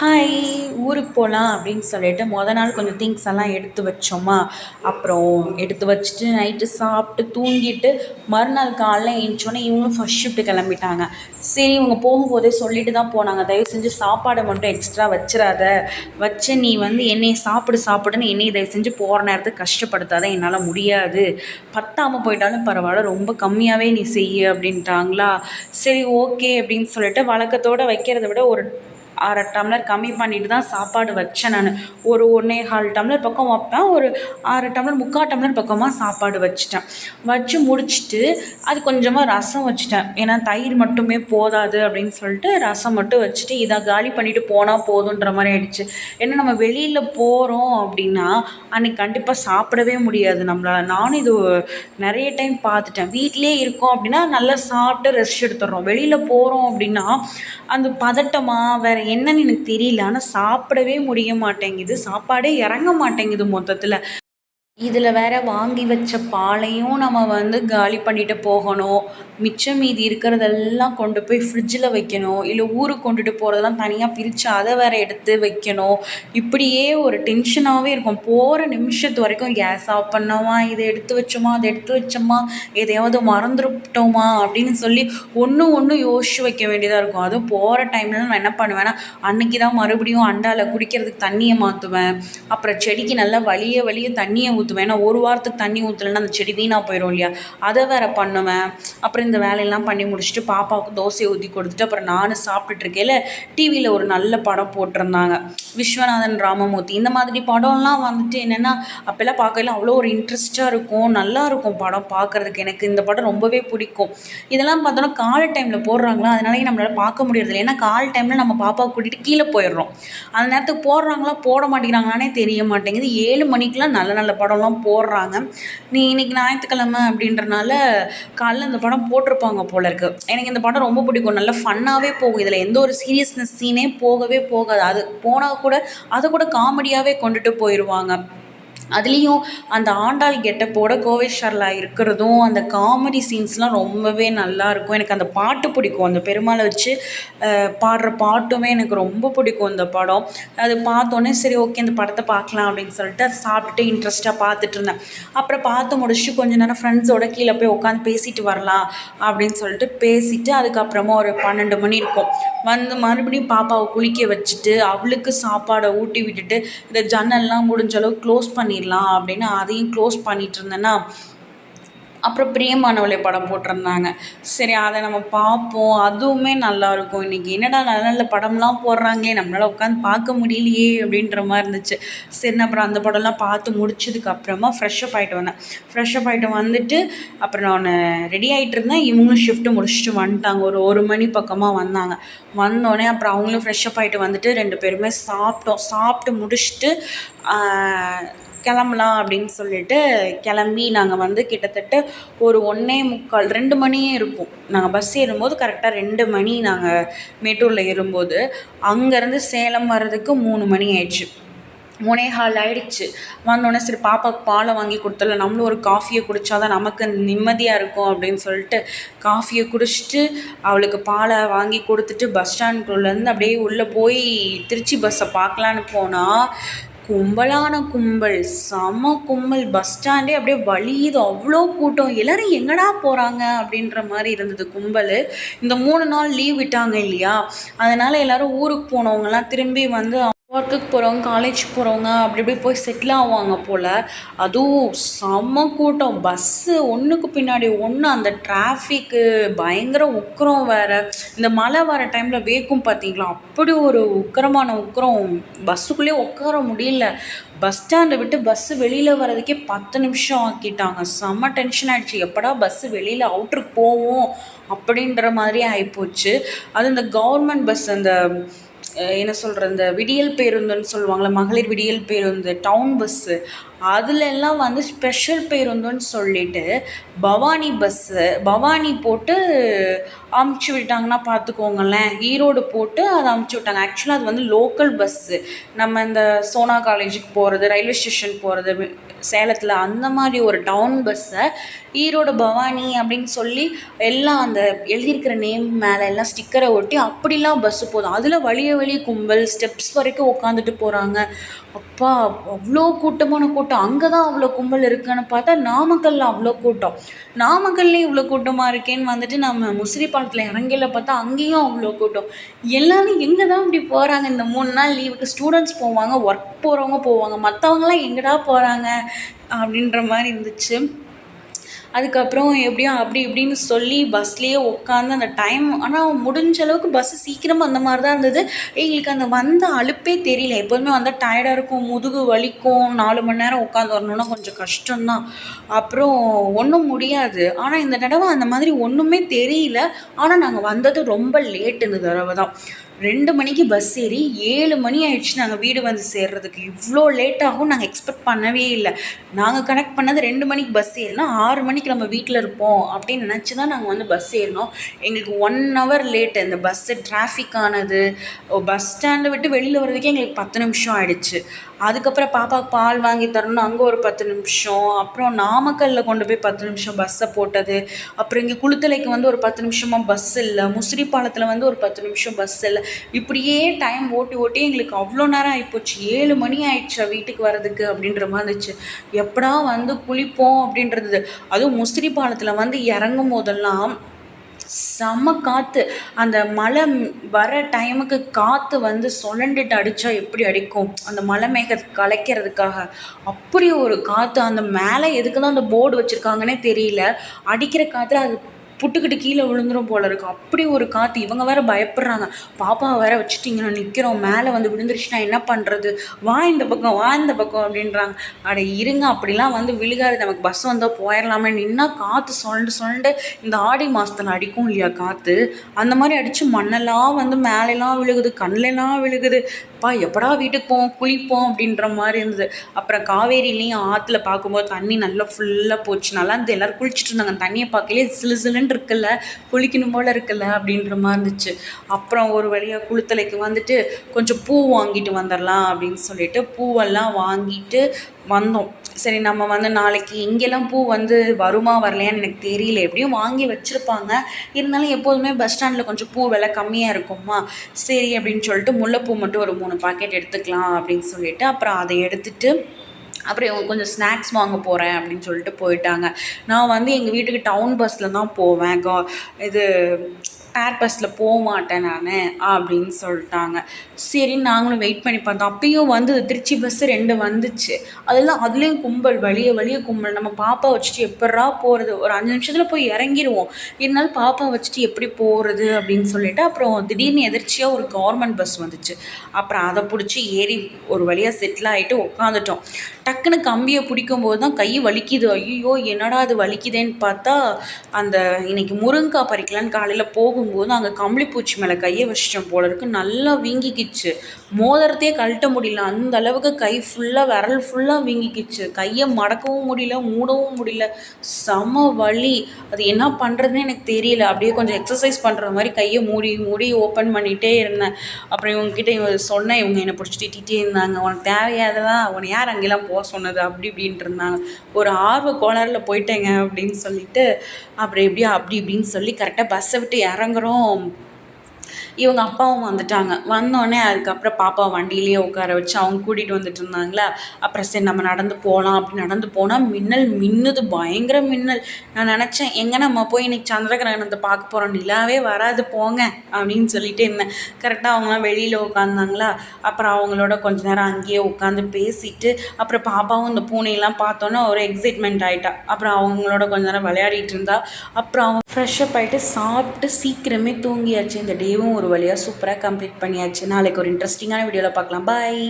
Hi ஊருக்கு போகலாம் அப்படின்னு சொல்லிட்டு மொதல் நாள் கொஞ்சம் திங்ஸ் எல்லாம் எடுத்து வச்சோமா. அப்புறம் எடுத்து வச்சுட்டு நைட்டு சாப்பிட்டு தூங்கிட்டு மறுநாள் காலைல எழுந்திரிச்சோன்னே இவங்களும் ஃபஸ்ட் ஷிஃப்ட்டு கிளம்பிட்டாங்க. சரி இவங்க போகும்போதே சொல்லிட்டு தான் போனாங்க. தயவு செஞ்சு சாப்பாடை மட்டும் எக்ஸ்ட்ரா வச்சிடாத வச்சு நீ வந்து என்னையை சாப்பிடு சாப்பிடுன்னு என்னையை தயவு செஞ்சு போகிற நேரத்துக்கு கஷ்டப்படுத்தாத. என்னால் முடியாது. பத்தாமல் போயிட்டாலும் பரவாயில்ல. ரொம்ப கம்மியாகவே நீ செய்ய அப்படின்ட்டாங்களா. சரி ஓகே அப்படின்னு சொல்லிட்டு வழக்கத்தோடு வைக்கிறத விட ஒரு அரை டம்ளர் கம்மி பண்ணிட்டு தான் சாப்பாடு வச்சேன் நான். ஒரு ஒன்றே கால் டம்ளர் பக்கம் வைப்பேன் ஒரு அரை டம்ளர் முக்கால் டம்ளர் பக்கமாக சாப்பாடு வச்சுட்டேன். வச்சு முடிச்சுட்டு அது கொஞ்சமாக ரசம் வச்சுட்டேன். ஏன்னா தயிர் மட்டுமே போதாது அப்படின்னு சொல்லிட்டு ரசம் மட்டும் வச்சுட்டு இதை காலி பண்ணிவிட்டு போனால் போதுன்ற மாதிரி ஆயிடுச்சு. ஏன்னா நம்ம வெளியில் போகிறோம் அப்படின்னா அன்றைக்கி கண்டிப்பாக சாப்பிடவே முடியாது. நம்மளால் நானும் இது நிறைய டைம் பார்த்துட்டேன். வீட்டிலே இருக்கோம் அப்படின்னா நல்லா சாப்பிட்டு ரெஸ்ட் எடுத்துடுறோம். வெளியில் போகிறோம் அப்படின்னா அந்த பதட்டமாக வேறு என்னன்னு எனக்கு தெரியல. ஆனால் சாப்பிடவே முடிய மாட்டேங்குது சாப்பாடே இறங்க மாட்டேங்குது மொத்தத்தில். இதில் வேற வாங்கி வச்ச பாலையும் நம்ம வந்து காலி பண்ணிட்டு போகணும். மிச்சம் மீதி இருக்கிறதெல்லாம் கொண்டு போய் ஃப்ரிட்ஜில் வைக்கணும். இல்லை ஊருக்கு கொண்டுட்டு போகிறதெல்லாம் தனியாக பிரித்து அதை வேற எடுத்து வைக்கணும். இப்படியே ஒரு டென்ஷனாகவே இருக்கும். போகிற நிமிஷத்து வரைக்கும் கேஸ் ஆஃப் பண்ணோமா இதை எடுத்து வச்சோமா? அதை எடுத்து வச்சோமா? எதையாவது மறந்துட்டோமா அப்படின்னு சொல்லி ஒன்று ஒன்று யோசிச்சு வைக்க வேண்டியதாக இருக்கும். அதுவும் போகிற டைம்ல நான் என்ன பண்ணுவேன்னா அன்னைக்கு தான் மறுபடியும் அண்டாவில் குடிக்கிறதுக்கு தண்ணியை மாற்றுவேன் அப்புறம் செடிக்கு நல்லா வலிய வலிய தண்ணியை ஊற்றுவேன் ஏன்னா ஒரு வாரத்துக்கு தண்ணி ஊற்றலைன்னா அந்த செடி வீணாக போயிடும் இல்லையா? அதை வேற பண்ணுவேன். அப்புறம் இந்த வேலையெல்லாம் பண்ணி முடிச்சுட்டு பாப்பாவுக்கு தோசையை ஊற்றி கொடுத்துட்டு அப்புறம் நானும் சாப்பிட்டுட்டு இருக்கையில் டிவியில் ஒரு நல்ல படம் போட்டிருந்தாங்க. விஸ்வநாதன் ராமமூர்த்தி. இந்த மாதிரி படம்லாம் வந்துட்டு என்னென்னா அப்போல்லாம் பார்க்கையில அவ்வளோ ஒரு இன்ட்ரெஸ்ட்டாக இருக்கும். நல்லா இருக்கும் படம் பார்க்குறதுக்கு. எனக்கு இந்த படம் ரொம்பவே பிடிக்கும். இதெல்லாம் பார்த்தோன்னா காலை டைமில் போடுறாங்களா? அதனாலே நம்மளால் பார்க்க முடியறதில்ல. ஏன்னா காலை டைமில் நம்ம பாப்பாவை கூட்டிகிட்டு கீழே போயிடுறோம். அந்த நேரத்துக்கு போடுறாங்களா போட மாட்டேங்கிறாங்களானே தெரிய மாட்டேங்குது. ஏழு மணிக்கெலாம் நல்ல நல்ல படம் படம்லாம் போடுறாங்க. நீ இன்னைக்கு ஞாயிற்றுக்கிழமை அப்படின்றனால காலைல இந்த படம் போட்டிருப்பாங்க போல இருக்குது எனக்கு இந்த படம் ரொம்ப பிடிக்கும். நல்லா ஃபன்னாகவே போகும். இதில் எந்த ஒரு சீரியஸ்னஸ் சீனே போகவே போகாது. அது போனால் கூட அதை கூட காமெடியாகவே கொண்டுட்டு போயிடுவாங்க அதுலேயும் அந்த ஆண்டாள் கெட்டப்போட கோவை இருக்கிறதும் அந்த காமெடி சீன்ஸ்லாம் ரொம்பவே நல்லாயிருக்கும் எனக்கு அந்த பாட்டு பிடிக்கும். அந்த பெருமாளை வச்சு பாடுற பாட்டுமே எனக்கு ரொம்ப பிடிக்கும் இந்த படம். அது பார்த்தோன்னே சரி ஓகே இந்த படத்தை பார்க்கலாம் அப்படின்னு சொல்லிட்டு அதை சாப்பிட்டுட்டு இன்ட்ரெஸ்ட்டாக பார்த்துட்டு இருந்தேன். அப்புறம் பார்த்து முடிச்சுட்டு கொஞ்ச நேரம் ஃப்ரெண்ட்ஸோட கீழே போய் உட்காந்து பேசிட்டு வரலாம் அப்படின்னு சொல்லிட்டு பேசிட்டு அதுக்கப்புறமா ஒரு பன்னெண்டு மணி இருக்கும். வந்து மறுபடியும் பாப்பாவை குளிக்க வச்சுட்டு அவளுக்கு சாப்பாடை ஊட்டி விட்டுட்டு இந்த ஜன்னல்லாம் முடிஞ்ச அளவு க்ளோஸ் பண்ணி பண்ணிடலாம் அப்படின்னு அதையும் க்ளோஸ் பண்ணிட்டு இருந்தேன்னா அப்புறம் பிரியமானவளை படம் போட்டிருந்தாங்க. சரி அதை நம்ம பார்ப்போம். அதுவுமே நல்லாயிருக்கும் இன்றைக்கி என்னடா நல்ல நல்ல படம்லாம் போடுறாங்களே நம்மளால் உட்காந்து பார்க்க முடியலையே அப்படின்ற மாதிரி இருந்துச்சு. சரி அப்புறம் அந்த படம்லாம் பார்த்து முடிச்சதுக்கு அப்புறமா ஃப்ரெஷ்ஷப் ஆகிட்டு வந்தேன். ஃப்ரெஷ்ஷப் ஆகிட்டு வந்துட்டு அப்புறம் நான் ரெடி ஆகிட்டு இருந்தேன். இவங்களும் ஷிஃப்ட்டு முடிச்சுட்டு வந்துட்டாங்க. ஒரு ஒரு மணி பக்கமாக வந்தாங்க. வந்தோடனே அப்புறம் அவங்களும் ஃப்ரெஷ்ஷப் ஆகிட்டு வந்துட்டு ரெண்டு பேருமே சாப்பிட்டோம். சாப்பிட்டு முடிச்சுட்டு கிளம்பலாம் அப்படின்னு சொல்லிட்டு கிளம்பி நாங்கள் வந்து கிட்டத்தட்ட ஒரு ஒன்றே முக்கால் ரெண்டு மணியே இருக்கும். நாங்கள் பஸ் ஏறும்போது கரெக்டாக ரெண்டு மணி நாங்கள் மேட்டூரில் ஏறும்போது அங்கேருந்து சேலம் வர்றதுக்கு மூணு மணி ஆயிடுச்சு. மூணே ஹால் ஆயிடுச்சு. வந்தோடனே சரி பாப்பாவுக்கு பாலை வாங்கி கொடுத்தல நம்மளும் ஒரு காஃபியை குடித்தா தான் நமக்கு நிம்மதியாக இருக்கும் அப்படின்னு சொல்லிட்டு காஃபியை குடிச்சிட்டு அவளுக்கு பாலை வாங்கி கொடுத்துட்டு பஸ் ஸ்டாண்ட்குள்ளேருந்து அப்படியே உள்ளே போய் திருச்சி பஸ்ஸை பார்க்கலான்னு போனால் கும்பலான கும்பல் செம கும்பல் பஸ் ஸ்டாண்டே அப்படியே வழியுது. அவ்வளோ கூட்டம். எல்லோரும் எங்கடா போகிறாங்க அப்படின்ற மாதிரி இருந்தது கும்பல். இந்த மூணு நாள் லீவ் விட்டாங்க இல்லையா? அதனால் எல்லோரும் ஊருக்கு போனவங்கலாம் திரும்பி வந்து ஒர்க்குக்கு போகிறவங்க காலேஜ் போகிறவங்க அப்படி இப்படி போய் செட்டில் ஆவாங்க போல். அதுவும் செம்ம கூட்டம். பஸ்ஸு ஒன்றுக்கு பின்னாடி ஒன்று அந்த டிராஃபிக்கு பயங்கர உக்கரம் வேறு. இந்த மழை வர டைமில் வேக்கும் பார்த்தீங்களா அப்படி ஒரு உக்கரமான உக்கரம். பஸ்ஸுக்குள்ளேயே உட்கார முடியல. பஸ் ஸ்டாண்டை விட்டு பஸ்ஸு வெளியில் வர்றதுக்கே பத்து நிமிஷம் ஆக்கிட்டாங்க. செம்ம டென்ஷன் ஆகிடுச்சு எப்படா பஸ்ஸு வெளியில் அவுட்ருக்கு போவோம் அப்படின்ற மாதிரி ஆகிப்போச்சு அது இந்த கவர்மெண்ட் பஸ் அந்த என்ன சொல்கிற இந்த விடியல் பேருந்துன்னு சொல்லுவாங்கள்ல மகளிர் விடியல் பேருந்து டவுன் பஸ்ஸு அதுலெல்லாம் வந்து ஸ்பெஷல் பேருந்துன்னு சொல்லிட்டு பவானி பஸ்ஸு பவானி போட்டு அமுச்சு விட்டாங்கன்னா பார்த்துக்கோங்களேன். ஈரோடு போட்டு அதை அமுச்சு விட்டாங்க. ஆக்சுவலாக அது வந்து லோக்கல் பஸ்ஸு நம்ம இந்த சோனா காலேஜுக்கு போகிறது ரயில்வே ஸ்டேஷன் போகிறது சேலத்தில் அந்த மாதிரி ஒரு டவுன் பஸ்ஸை ஈரோடு பவானி அப்படின்னு சொல்லி எல்லாம் அந்த எழுதியிருக்கிற நேம் மேலே எல்லாம் ஸ்டிக்கரை ஒட்டி அப்படிலாம் பஸ்ஸு போதும் அதில் வழிய வழி கும்பல் ஸ்டெப்ஸ் வரைக்கும் உட்காந்துட்டு போகிறாங்க அப்பா அவ்வளோ கூட்டமான கூட்டம். அங்கே தான் அவ்வளோ கும்பல் இருக்குன்னு பார்த்தா நாமக்கல்லில் அவ்வளோ கூட்டம். நாமக்கல்லையும் இவ்வளோ கூட்டமாக இருக்கேன்னு வந்துட்டு நம்ம முசிறிப்பாலத்தில் இறங்கல பார்த்தா அங்கேயும் அவ்வளோ கூட்டம். எல்லாரும் எங்கே தான் இப்படி போகிறாங்க இந்த மூணு நாள் லீவுக்கு ஸ்டூடெண்ட்ஸ் போவாங்க ஒர்க் போகிறவங்க போவாங்க. மற்றவங்களாம் எங்கடா போகிறாங்க அப்படின்ற மாதிரி இருந்துச்சு. அதுக்கப்புறம் எப்படியோ அப்படி இப்படின்னு சொல்லி பஸ்லேயே உட்காந்து அந்த டைம் ஆனால் முடிஞ்ச அளவுக்கு பஸ்ஸு சீக்கிரமாக அந்த மாதிரி தான் இருந்தது. எங்களுக்கு அந்த வந்த அலுப்பே தெரியல. எப்போதுமே வந்தால் டயர்டாக இருக்கும் முதுகு வலிக்கும் நாலு மணி நேரம் உட்காந்து வரணுன்னா கொஞ்சம் கஷ்டம்தான். அப்புறம் ஒன்றும் முடியாது. ஆனால் இந்த தடவை அந்த மாதிரி ஒன்றுமே தெரியல. ஆனால் நாங்கள் வந்தது ரொம்ப லேட் இந்த தடவை தான் ரெண்டு மணிக்கு பஸ் ஏறி ஏழு மணி ஆயிடுச்சு. நாங்கள் வீடு வந்து சேர்றதுக்கு. இவ்வளோ லேட் ஆகும். நாங்கள் எக்ஸ்பெக்ட் பண்ணவே இல்லை. நாங்கள் கனெக்ட் பண்ணது ரெண்டு மணிக்கு பஸ் ஏறினா ஆறு மணிக்கு நம்ம வீட்டில் இருப்போம் அப்படின்னு நினச்சி தான் நாங்கள் வந்து பஸ் ஏறினோம். எங்களுக்கு ஒன் ஹவர் லேட்டு இந்த பஸ்ஸு டிராஃபிக் ஆனது பஸ் ஸ்டாண்டை விட்டு வெளியில் வர்றதுக்கே எங்களுக்கு பத்து நிமிஷம் ஆயிடுச்சு. அதுக்கப்புறம் பாப்பாவுக்கு பால் வாங்கி தரணும் அங்கே ஒரு பத்து நிமிஷம் அப்புறம் நாமக்கல்லில் கொண்டு போய் பத்து நிமிஷம் பஸ்ஸை போட்டது அப்புறம் இங்கே குளுத்தலைக்கு வந்து ஒரு பத்து நிமிஷமாக பஸ் இல்லை முசிறிப்பாலத்தில் வந்து ஒரு பத்து நிமிஷம் பஸ் இல்லை. இப்படியே டைம் ஓட்டி ஓட்டி எங்களுக்கு அவ்வளோ நேரம் ஆகிப்போச்சு ஏழு மணி ஆயிடுச்சா வீட்டுக்கு வர்றதுக்கு அப்படின்ற மாதிரி இருந்துச்சு. எப்படா வந்து குளிப்போம் அப்படின்றது. அதுவும் முசிறிப்பாலத்தில் வந்து இறங்கும் போதெல்லாம் செம்ம காற்று அந்த மழை வர டைமுக்கு காற்று வந்து சுழண்டுட்டு அடித்தா எப்படி அடிக்கும்? அந்த மலை மேக கலைக்கிறதுக்காக. அப்படி ஒரு காற்று அந்த மேலே எதுக்கு தான் அந்த போர்டு வச்சுருக்காங்கன்னே தெரியல. அடிக்கிற காற்றுல அது புட்டுக்கிட்டு கீழே விழுந்துரும் போல இருக்கும் அப்படி ஒரு காற்று இவங்க வேற பயப்படுறாங்க. பாப்பாவை வேற வச்சுட்டு இங்கே நிற்கிறோம் மேலே வந்து விழுந்துருச்சுன்னா என்ன பண்ணுறது வா இந்த பக்கம் வா இந்த பக்கம் அப்படின்றாங்க. அட இருங்க. அப்படிலாம் வந்து விழுகாது நமக்கு பஸ் வந்தால் போயிடலாமே நின்னா காற்று சுழண்டு சுழண்டு இந்த ஆடி மாதத்தில் அடிக்கும் இல்லையா காற்று அந்த மாதிரி அடித்து மண்ணெல்லாம் வந்து மேலெல்லாம் விழுகுது. கண்ணிலெல்லாம் விழுகுது. அப்பா எப்படா வீட்டுக்கு போவோம்? குளிப்போம் அப்படின்ற மாதிரி இருந்தது. அப்புறம் காவேரிலையும் ஆற்றுல பார்க்கும்போது தண்ணி நல்லா ஃபுல்லாக போச்சு. நல்லா இருந்து எல்லோரும் குளிச்சுட்டு இருந்தாங்க. தண்ணியை பார்க்கலே சிலு சிலுன்னு இருக்குல்ல? குளிக்கணும் போல் இருக்குல்ல? அப்படின்ற மாதிரி இருந்துச்சு. அப்புறம் ஒரு வழியாக குளித்தலைக்கு வந்துட்டு கொஞ்சம் பூ வாங்கிட்டு வந்துடலாம் அப்படின்னு சொல்லிட்டு பூவெல்லாம் வாங்கிட்டு வந்தோம். சரி நம்ம வந்து நாளைக்கு இங்கெல்லாம் பூ வந்து வருமா வரலையான்னு எனக்கு தெரியல. எப்படியும் வாங்கி வச்சுருப்பாங்க. இருந்தாலும் எப்போதுமே பஸ் ஸ்டாண்டில் கொஞ்சம் பூ விலை கம்மியாக இருக்குமா? சரி அப்படின்னு சொல்லிட்டு முல்லைப்பூ மட்டும் ஒரு மூணு பாக்கெட் எடுத்துக்கலாம் அப்படின்னு சொல்லிட்டு அப்புறம் அதை எடுத்துகிட்டு அப்புறம் இவங்க கொஞ்சம் ஸ்நாக்ஸ் வாங்க போகிறேன் அப்படின்னு சொல்லிட்டு போயிட்டாங்க. நான் வந்து எங்கள் வீட்டுக்கு டவுன் பஸ்ஸில் தான் போவேன். கா இது ஏர் பஸ்ஸில் போக மாட்டேன் நான் அப்படின்னு சொல்லிட்டாங்க. சரி நாங்களும் வெயிட் பண்ணி பார்த்தோம். அப்பயும் வந்து திருச்சி பஸ்ஸு ரெண்டு வந்துச்சு. அதெல்லாம் அதுலேயும் கும்பல் வழிய வழிய கும்பல். நம்ம பாப்பா வச்சுட்டு எப்படா போகிறது ஒரு அஞ்சு நிமிஷத்தில் போய் இறங்கிடுவோம் இருந்தாலும் பாப்பா வச்சுட்டு எப்படி போகிறது அப்படின்னு சொல்லிட்டு அப்புறம் திடீர்னு எதிர்ச்சியாக ஒரு கவர்மெண்ட் பஸ் வந்துச்சு. அப்புறம் அதை பிடிச்சி ஏறி ஒரு வழியாக செட்டில் ஆகிட்டு உட்காந்துட்டோம் டக்குன்னு கம்பியை பிடிக்கும் போது தான் கை வலிக்குது. ஐயோ என்னடா அது வலிக்குதேன்னு பார்த்தா அந்த இன்னைக்கு முருங்கைக்காய் பறிக்கலான்னு காலையில் போகும் போகும்போது அங்கே கம்பளிப்பூச்சி மேலே கையை வச்சிட்டோம் போல இருக்கு. நல்லா வீங்கிக்கிச்சு. மோதிரத்தையே கழட்ட முடியல. அந்த அளவுக்கு கை ஃபுல்லாக விரல் ஃபுல்லாக வீங்கிக்கிச்சு. கையை மடக்கவும் முடியல மூடவும் முடியல. செம வலி. அது என்ன பண்ணுறதுன்னு எனக்கு தெரியல. அப்படியே கொஞ்சம் எக்ஸசைஸ் பண்ணுற மாதிரி கையை மூடி மூடி ஓப்பன் பண்ணிகிட்டே இருந்தேன். அப்புறம் இவங்ககிட்ட இவங்க சொன்னேன் இவங்க என்னை பிடிச்சி திட்டிகிட்டே இருந்தாங்க. உனக்கு தேவையாததான் உன்னை யார் அங்கெல்லாம் போக சொன்னது? அப்படி இப்படின்ட்டு இருந்தாங்க. ஒரு ஆர்வ கோளாறில் போயிட்டேங்க அப்படின்னு சொல்லிட்டு அப்புறம் எப்படியா அப்படி இப்படின்னு சொல்லி கரெக்டாக பஸ்ஸை விட்டு रंग रोम இவங்க அப்பாவும் வந்துட்டாங்க. வந்தோடனே அதுக்கப்புறம் பாப்பா வண்டியிலேயே உட்கார வச்சு அவங்க கூட்டிகிட்டு வந்துட்டு இருந்தாங்களா? அப்புறம் சரி நம்ம நடந்து போகலாம் அப்படி நடந்து போனால் மின்னல் மின்னுது பயங்கர மின்னல். நான் நினச்சேன் எங்கே நம்ம போய் இன்னைக்கு சந்திர கிரகணத்தை பார்க்க போகிறோம் நிலாவே வராது போங்க அப்படின்னு சொல்லிட்டு இருந்தேன். கரெக்டாக அவங்களாம் வெளியில் உட்காந்தாங்களா அப்புறம் அவங்களோட கொஞ்ச நேரம் அங்கேயே உட்காந்து பேசிட்டு அப்புறம் பாப்பாவும் இந்த பூனையெல்லாம் பார்த்தோன்னே ஒரு எக்ஸைட்மெண்ட் ஆகிட்டா அப்புறம் அவங்களோட கொஞ்ச நேரம் விளையாடிட்டு இருந்தா. அப்புறம் அவங்க ஃப்ரெஷ்ஷப் ஆகிட்டு சாப்பிட்டு சீக்கிரமே தூங்கியாச்சு. இந்த டேவும் ஒரு வழியாக சூப்பராக கம்ப்ளீட் பண்ணியாச்சு. நாளைக்கு ஒரு இன்ட்ரெஸ்டிங்கான வீடியோவில் பார்க்கலாம். பாய்